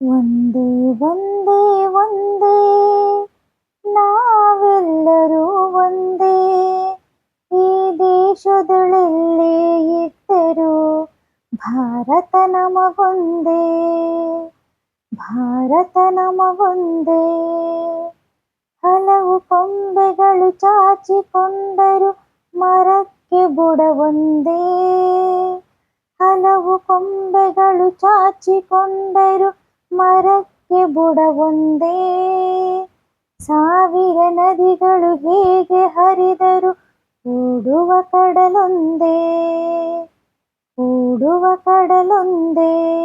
ಒಂದೇ ಒಂದೇ ಒಂದೇ. ನಾವೆಲ್ಲರೂ ಒಂದೇ. ಈ ದೇಶದೊಳಲ್ಲೇ ಇದ್ದರು ಭಾರತ ನಮಗೊಂದೇ. ಭಾರತ ನಮಗೊಂದೇ. ಹಲವು ಕೊಂಬೆಗಳು ಚಾಚಿಕೊಂಡರು ಮರಕ್ಕೆ ಬುಡವೊಂದೇ ಹಲವು ಕೊಂಬೆಗಳು ಚಾಚಿಕೊಂಡರು ಮರಕ್ಕೆ ಬುಡವೊಂದೇ. ಸಾವಿರ ನದಿಗಳು ಹೇಗೆ ಹರಿದರು ಕೂಡುವ ಕಡಲೊಂದೇ. ಕೂಡುವ ಕಡಲೊಂದೇ.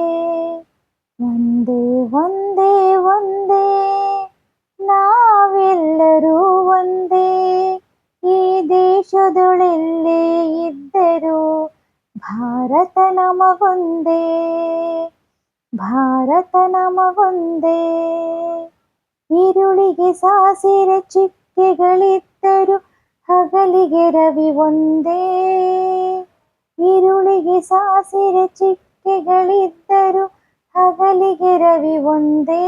ಒಂದೇ ಒಂದೇ ಒಂದೇ. ನಾವೆಲ್ಲರೂ ಒಂದೇ. ಈ ದೇಶದೊಳೆಲ್ಲೇ ಇದ್ದರೂ ಭಾರತ ನಮಗೊಂದೇ. ಭಾರತ ನಮಗೊಂದೇ ಈರುಳಿಗೆ ಸಾಸಿರೆ ಚಿಕ್ಕೆಗಳಿದ್ದರು ಹಗಲಿಗೆ ರವಿ ಒಂದೇ. ಈರುಳಿಗೆ ಸಾಸಿರೆ ಚಿಕ್ಕೆಗಳಿದ್ದರು ಹಗಲಿಗೆ ರವಿ ಒಂದೇ.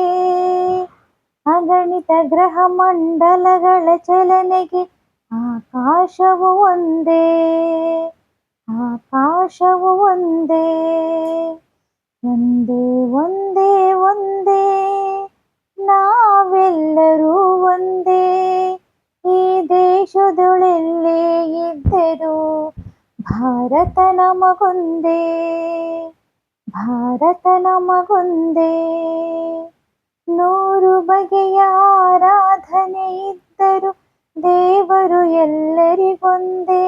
ಅಗಣಿತ ಗ್ರಹ ಮಂಡಲಗಳ ಚಲನೆಗೆ ಆಕಾಶವು ಒಂದೇ. ಆಕಾಶವು ಒಂದೇ. ಒಂದೇ ಒಂದೇ ಒಂದೇ, ನಾವೆಲ್ಲರೂ ಒಂದೇ. ಈ ದೇಶದೊಳೆಲ್ಲೇ ಇದ್ದರು ಭಾರತ ನಮಗೊಂದೇ ಭಾರತ ನಮಗೊಂದೇ. ನೂರು ಬಗೆಯ ಆರಾಧನೆ ಇದ್ದರು ದೇವರು ಎಲ್ಲರಿಗೊಂದೇ.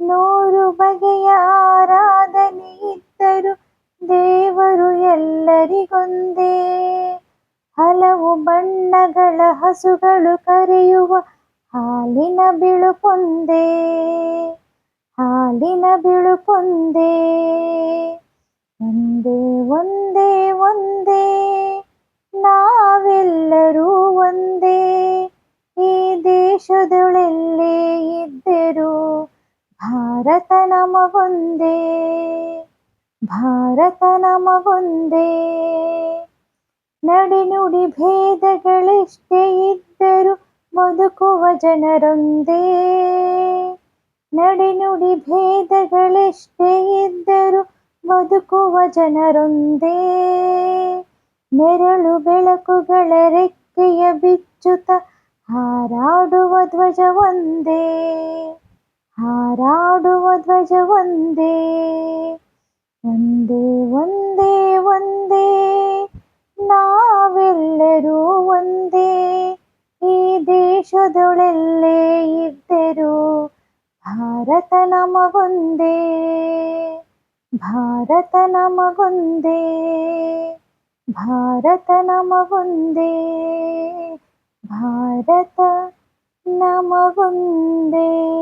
ನೂರು ಬಗೆಯ ಆರಾಧನೆ ಇದ್ದರು ದೇವರು ಎಲ್ಲರಿಗೊಂದೇ. ಹಲವು ಬಣ್ಣಗಳ ಹಸುಗಳು ಕರೆಯುವ ಹಾಲಿನ ಬಿಳುಪೊಂದೇ. ಹಾಲಿನ ಬಿಳುಪೊಂದೇ. ಒಂದೇ ಒಂದೇ ಒಂದೇ. ನಾವೆಲ್ಲರೂ ಒಂದೇ. ಈ ದೇಶದೊಳೆಲ್ಲೇ ಇದ್ದರು ಭಾರತ ನಮಗೊಂದೇ. ಭಾರತ ನಮಗೊಂದೇ ನಡಿನುಡಿ ಭೇದಗಳೆಷ್ಟೇ ಇದ್ದರೂ ಬದುಕುವ ಜನರೊಂದೇ. ನಡಿನುಡಿ ಭೇದಗಳೆಷ್ಟೇ ಇದ್ದರು ಬದುಕುವ ಜನರೊಂದೇ. ನೆರಳು ಬೆಳಕುಗಳ ರೆಕ್ಕೆಯ ಬಿಚ್ಚುತ ಹಾರಾಡುವ ಧ್ವಜ ಒಂದೇ ಹಾರಾಡುವ ಧ್ವಜ ಒಂದೇ ಒಂದೇ ಒಂದೇ ಒಂದೇ, ನಾವೆಲ್ಲರೂ ಒಂದೇ. ಈ ದೇಶದೊಳೆಲ್ಲೇ ಇದ್ದರು ಭಾರತ ನಮಗೊಂದೇ. ಭಾರತ ನಮಗೊಂದೇ. ಭಾರತ ನಮಗೊಂದೇ. ಭಾರತ ನಮಗೊಂದೇ.